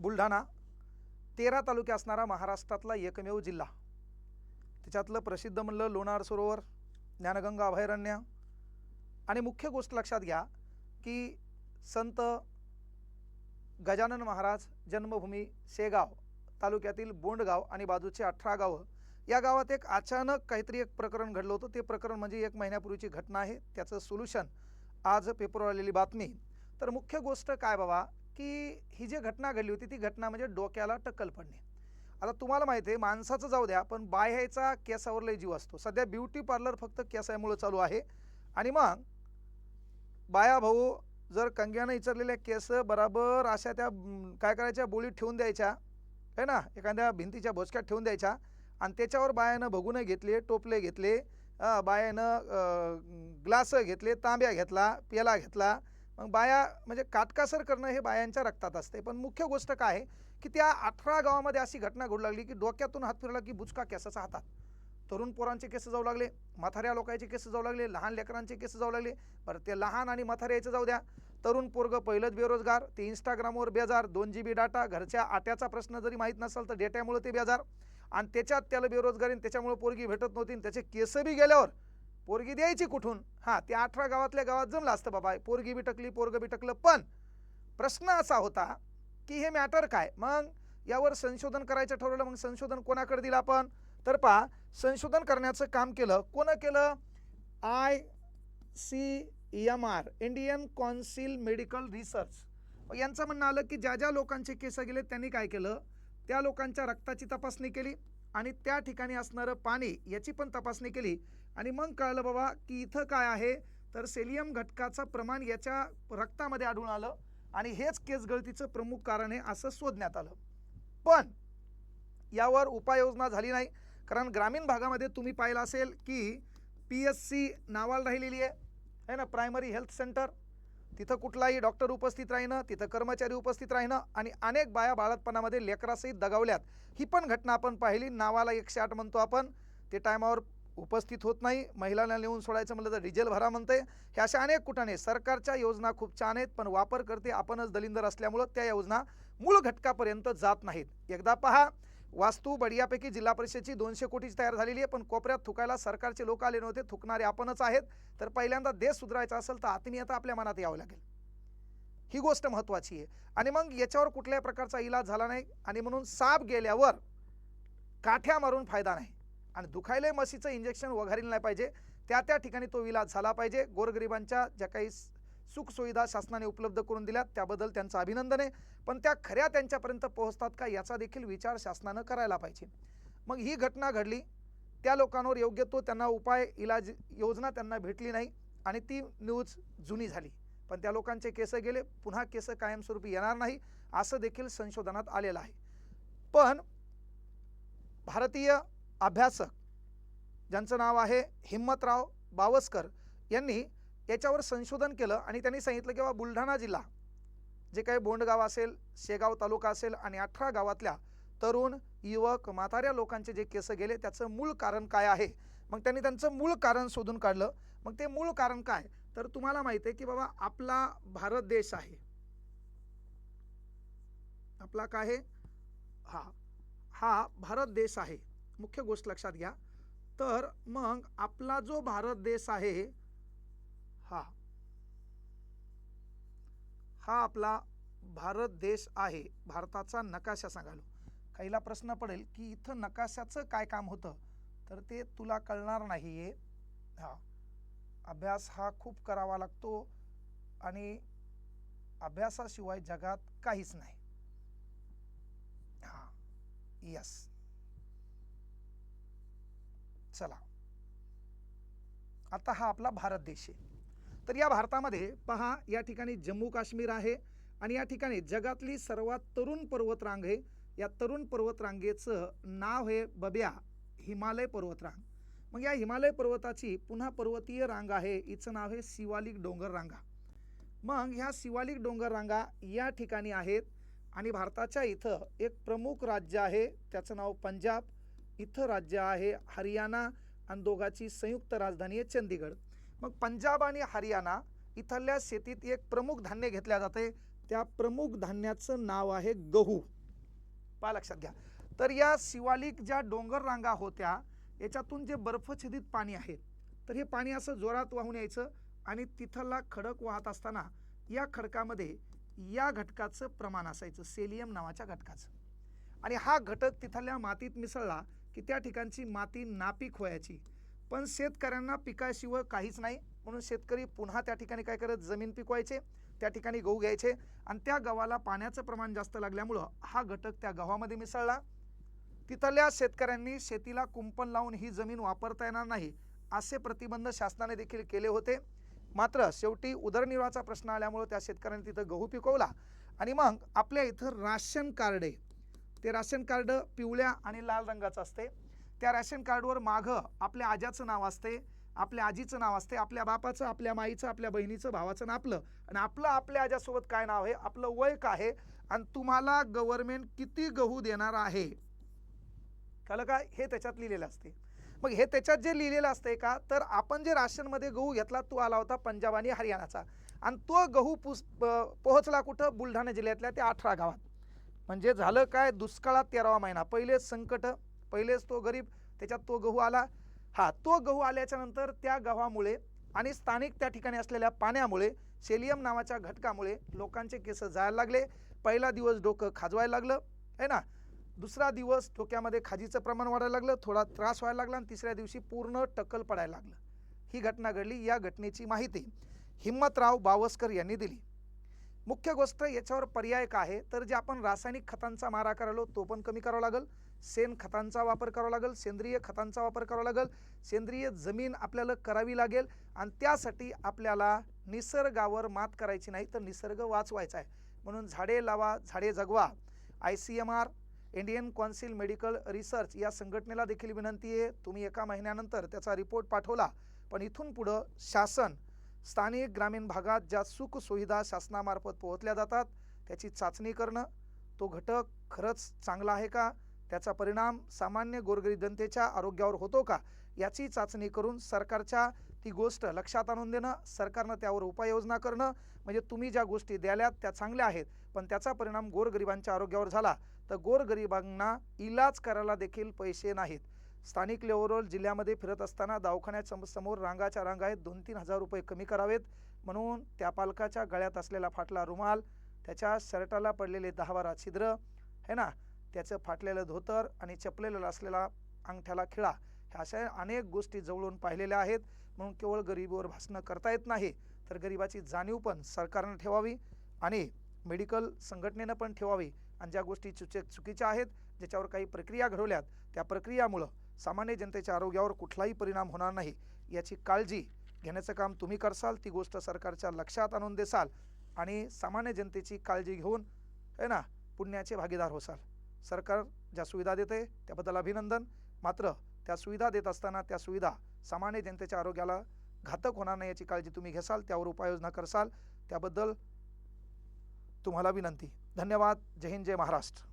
बुलढाणा तेरा तालुके असणारा महाराष्ट्रातला एकमेव जिल्हा. त्याच्यातलं प्रसिद्ध म्हणलं लोणार सरोवर ज्ञानगंगा अभयारण्य. आणि मुख्य गोष्ट लक्षात घ्या की संत गजानन महाराज जन्मभूमी शेगाव तालुक्यातील बोंडगाव आणि बाजूचे अठरा गावं. या गावात एक अचानक काहीतरी एक प्रकरण घडलं होतं. ते प्रकरण म्हणजे एक महिन्यापूर्वीची घटना आहे. त्याचं सोल्युशन आज पेपरवर आलेली बातमी. तर मुख्य गोष्ट काय बाबा की ही जी घटना घडली होती ती घटना म्हणजे डोक्याला टक्कल पडणे. आता तुम्हाला माहिती आहे माणसाचं जाऊ द्या पण बाह्याचा केसावर लय जीव असतो. सध्या ब्युटी पार्लर फक्त केसामुळे चालू आहे. आणि मग बाया भाऊ जर कंग्यानं विचारलेल्या केस बराबर अशा त्या काय करायच्या बोळीत ठेवून द्यायच्या आहे ना? एखाद्या भिंतीच्या भोसक्यात ठेवून द्यायच्या आणि त्याच्यावर बायानं भगुनं घेतले टोपले घेतले बायानं ग्लास घेतले तांब्या घेतला पेला घेतला मग बाया म्हणजे काटकासर करणं हे बायांच्या रक्तात असते. पण मुख्य गोष्ट काय आहे की त्या अठरा गावामध्ये अशी घटना घडू लागली की डोक्यातून हात फिरला की बुचका केसाचा हातात. तरुण पोरांचे केस जाऊ लागले म्हाताऱ्या लोकांचे केस जाऊ लागले लहान लेकरांचे केस जाऊ लागले. बरं ते लहान आणि म्हाताऱ्याचं जाऊ द्या. तरुण पोरग पहिलंच बेरोजगार ते इंस्टाग्रामवर बेजार दोन जी बी डाटा घरच्या आट्याचा प्रश्न जरी माहीत नसेल तर डेट्यामुळे ते बेजार. आणि त्याच्यात त्याला बेरोजगारी आणि त्याच्यामुळे पोरगी भेटत नव्हती त्याचे केस बी गेल्यावर पोरगी द्यायची कुठून? हां ते अठरा गावातल्या गावात जमलं असतं बाबा. पोरगी बिटकली पोरग बिटकलं. पण प्रश्न असा होता की हे मॅटर काय? मग यावर संशोधन करायचं ठरवलं मग संशोधन कोणाकडे दिलं आपण? तर पहा संशोधन करण्याचं काम केलं. कोणं केलं? I C M R Indian council medical research मग यांचं म्हणणं आलं की ज्या ज्या लोकांचे केस गेले त्यांनी काय केलं? त्या लोकांच्या रक्ताची तपासणी केली. आणि त्या ठिकाणी असणारं पाणी याची पण तपासणी केली. आणि मग कळलं बाबा की इथं काय आहे? तर सेलियम घटकाचं प्रमाण याच्या रक्तामध्ये आढळून आलं आणि हेच केस गळतीचं प्रमुख कारण आहे असं शोधण्यात आलं. पण यावर उपाययोजना झाली नाही. कारण ग्रामीण भागामध्ये तुम्ही पाहिलं असेल की पी एस सी नावाला राहिलेली आहे. है ना? प्रायमरी हेल्थ सेंटर तिथं कुठलाही डॉक्टर उपस्थित राहीनं तिथं कर्मचारी उपस्थित राहीनं आणि अनेक बाया बाळतपणामध्ये लेकरासहित दगावल्यात. ही पण घटना आपण पाहिली. नावाला एकशे आठ म्हणतो आपण. ते टायमावर उपस्थित होत नाही. महिलांना नेऊन सोडायचं म्हणलं तर डिझेल भरा म्हणते हे अशा अनेक कुठाने सरकारच्या योजना खूप छान आहेत पण वापर करते आपणच दलिंदर असल्यामुळं त्या योजना मूळ घटकापर्यंत जात नाहीत. एकदा पहा वास्तू बढियापैकी जिल्हा परिषदेची दोनशे कोटीची तयार झालेली आहे. पण कोपऱ्यात थुकायला सरकारचे लोक आले नव्हते. थुकणारे आपणच आहेत. तर पहिल्यांदा देश सुधारायचा असेल तर आत्मीयता आपल्या मनात यावं लागेल. ही गोष्ट महत्त्वाची आहे. आणि मग याच्यावर कुठल्याही प्रकारचा इलाज झाला नाही. आणि म्हणून साप गेल्यावर काठ्या मारून फायदा नाही. आणि दुखायले मशीचं इंजेक्शन वघारील नाही पाहिजे. त्या त्या ठिकाणी तो इलाज झाला पाहिजे. गोरगरिबांच्या ज्या काही सुखसुविधा शासनाने उपलब्ध करून दिल्यात त्याबद्दल त्यांचं अभिनंदन आहे. पण त्या खऱ्या त्यांच्यापर्यंत पोहोचतात का याचा देखील विचार शासनानं करायला पाहिजे. मग ही घटना घडली. त्या लोकांवर योग्य तो त्यांना उपाय इलाज योजना त्यांना भेटली नाही आणि ती न्यूज जुनी झाली. पण त्या लोकांचे केस गेले. पुन्हा केस कायमस्वरूपी येणार नाही असं देखील संशोधनात आलेलं आहे. पण भारतीय अभ्यासक ज्यांचं नाव आहे हिम्मतराव बावस्कर यांनी याच्यावर संशोधन केलं आणि त्यांनी सांगितलं की बाबा बुलढाणा जिल्हा जे काही बोंडगाव असेल शेगाव तालुका असेल आणि अठरा गावातल्या तरुण युवक म्हाताऱ्या लोकांचे जे केस गेले त्याचं मूळ कारण काय आहे? मग त्यांनी त्यांचं मूळ कारण शोधून काढलं. मग ते मूळ कारण काय? तर तुम्हाला माहिती आहे की बाबा आपला भारत देश आहे. आपला काय आहे? हा हा भारत देश आहे. मुख्य गोष्ट लक्षात घ्या. तर मग आपला जो भारत देश आहे हा. हा आपला भारत देश आहे भारताचा नकाशा सांगालो काहीला प्रश्न पडेल की इथं नकाशाचं काय काम होतं? तर ते तुला कळणार नाही आहे हा. अभ्यास हा खूप करावा लागतो आणि अभ्यासाशिवाय जगात काहीच नाही. हा. यस चला. आता हा आपला भारत देश आहे. तर या भारतामध्ये पहा या ठिकाणी जम्मू काश्मीर आहे आणि या ठिकाणी जगातली सर्वात तरुण पर्वतरांग आहे. या तरुण पर्वतरांगेचं नाव आहे बब्या हिमालय पर्वतरांग. मग या हिमालय पर्वताची पुन्हा पर्वतीय रांग आहे. हिचं नाव आहे शिवालिक डोंगर रांगा मग ह्या शिवालिक डोंगर रांगा या ठिकाणी आहेत आणि भारताच्या इथं एक प्रमुख राज्य आहे. त्याचं नाव पंजाब. इथं राज्य आहे हरियाणा आणि दोघाची संयुक्त राजधानी आहे चंदीगड मग पंजाब आणि हरियाणा इथल्या शेतीत एक प्रमुख धान्य घेतल्या जाते. त्या प्रमुख धान्याचं नाव आहे गहू. पहा लक्षात घ्या. तर या शिवालिक ज्या डोंगर रांगा होत्या याच्यातून जे बर्फछेदित पाणी आहे तर हे पाणी असं जोरात वाहून यायचं आणि तिथला खडक वाहत असताना या खडकामध्ये या घटकाचं प्रमाण असायचं सेलियम नावाच्या घटकाचं. आणि हा घटक तिथल्या मातीत मिसळला की त्या ठिकाणची माती नापीक व्हायची. पण शेतकऱ्यांना पिकाशिवाय काहीच नाही. म्हणून शेतकरी पुन्हा त्या ठिकाणी काय करत जमीन पिकवायचे त्या ठिकाणी गहू घ्यायचे आणि त्या गव्हाला पाण्याचं प्रमाण जास्त लागल्यामुळं हा घटक त्या गव्हामध्ये मिसळला. तिथल्या शेतकऱ्यांनी शेतीला कुंपण लावून ही जमीन वापरता येणार नाही असे प्रतिबंध शासनाने देखील केले होते. मात्र शेवटी उदरनिर्वाहाचा प्रश्न आल्यामुळं त्या शेतकऱ्यांनी तिथं गहू पिकवला. आणि मग आपल्या इथं राशन कार्ड आहे. ते राशन कार्ड पिवळ्या आणि लाल रंगाचं असते. त्या राशन कार्डवर मागं आपल्या आज्याचं नाव असते आपल्या आजीचं नाव असते आपल्या बापाचं आपल्या माईचं आपल्या बहिणीचं भावाचं आणि आपलं. आणि आपलं आपल्या आज्यासोबत काय नाव आहे? आपलं वय काय आहे? आणि तुम्हाला गव्हर्नमेंट किती गहू देणार आहे? कळलं काय हे त्याच्यात लिहिलेलं असते. मग हे त्याच्यात जे लिहिलेलं असते का? तर आपण जे राशनमध्ये गहू घेतला तो आला होता पंजाब आणि हरियाणाचा. आणि तो गहू पुस प- पोहोचला कुठं? बुलढाणा जिल्ह्यातल्या त्या अठरा गावात. म्हणजे झालं काय? दुष्काळात तेरावा महिना. पहिले संकट पहिलेच तो गरीब त्याच्यात तो गहू आला. हा तो गहू आल्याच्यानंतर त्या गव्हामुळे आणि स्थानिक त्या ठिकाणी असलेल्या पाण्यामुळे सेलियम नावाच्या घटकामुळे लोकांचे केस जायला लागले. पहिला दिवस डोकं खाजवायला लागलं है ना? दुसरा दिवस डोक्यामध्ये खाजीचं प्रमाण वाढायला लागलं थोडा त्रास व्हायला लागला आणि तिसऱ्या दिवशी पूर्ण टक्कल पडायला लागलं. ही घटना घडली या घटनेची माहिती हिम्मतराव बावस्कर यांनी दिली. मुख्य गोष्ट याच्यावर पर्याय काय आहे? तर जे आपण रासायनिक खतांचा मारा करालो तो पण कमी करावा लागेल. सेन खतांचा वापर करावा लागेल सेंद्रिय खतांचा वापर करावा लागेल सेंद्रिय जमीन आपल्याला करावी लागेल आणि त्यासाठी आपल्याला निसर्गावर मात करायची नाही तर निसर्ग वाचवायचा आहे. म्हणून झाडे लावा झाडे जगवा. I C M R Indian council medical research या संघटनेला देखील विनंती आहे. तुम्ही एका महिन्यानंतर त्याचा रिपोर्ट पाठवला. पण इथून पुढं शासन स्थानिक ग्रामीण भागात ज्या सुखसुविधा शासनामार्फत पोहोचल्या जातात त्याची चाचणी करणं तो घटक खरंच चांगला आहे का? त्याचा परिणाम सामान्य गोरगरीब जनतेच्या आरोग्यावर होतो का? याची चाचणी करून सरकारच्या ती गोष्ट लक्षात आणून देणं सरकारनं त्यावर उपाययोजना करणं म्हणजे तुम्ही ज्या गोष्टी द्याल्यात त्या चांगल्या आहेत पण त्याचा परिणाम गोरगरिबांच्या आरोग्यावर झाला तर गोरगरिबांना इलाज करायला देखील पैसे नाहीत. स्थानिक लेवलवर जिल्ह्यामध्ये फिरत असताना दवाखान्यात समोर रांगाच्या रांगा आहेत दोन तीन हजार रुपये कमी करावेत म्हणून त्या पालकाच्या गळ्यात असलेला फाटला रुमाल त्याच्या शर्टाला पडलेले दहा बारा छिद्र है ना? त्याचं फाटलेलं धोतर आणि चपलेलं असलेला अंगठ्याला खिळा ह्या अशा अनेक गोष्टी जवळून पाहिलेल्या आहेत. म्हणून केवळ गरिबीवर भासणं करता येत नाही तर गरिबाची जाणीव पण सरकारनं ठेवावी आणि मेडिकल संघटनेनं पण ठेवावी. आणि ज्या गोष्टी चुचे चुकीच्या आहेत ज्याच्यावर काही प्रक्रिया घडवल्यात त्या प्रक्रियामुळं सामान्य जनतेच्या आरोग्यावर कुठलाही परिणाम होणार नाही. याची काळजी घेण्याचं काम तुम्ही करसाल ती गोष्ट सरकारच्या लक्षात आणून देसाल आणि सामान्य जनतेची काळजी घेऊन आहे ना पुण्याचे भागीदार होसाल. सरकार ज्या सुविधा देते त्याबद्दल अभिनंदन. मात्र त्या सुविधा देत असताना त्या सुविधा सामान्य जनतेच्या आरोग्याला घातक होणार नाही याची काळजी तुम्ही घेसाल त्यावर उपाययोजना करसाल. त्याबद्दल तुम्हाला विनंती. धन्यवाद. जय हिंद जय महाराष्ट्र.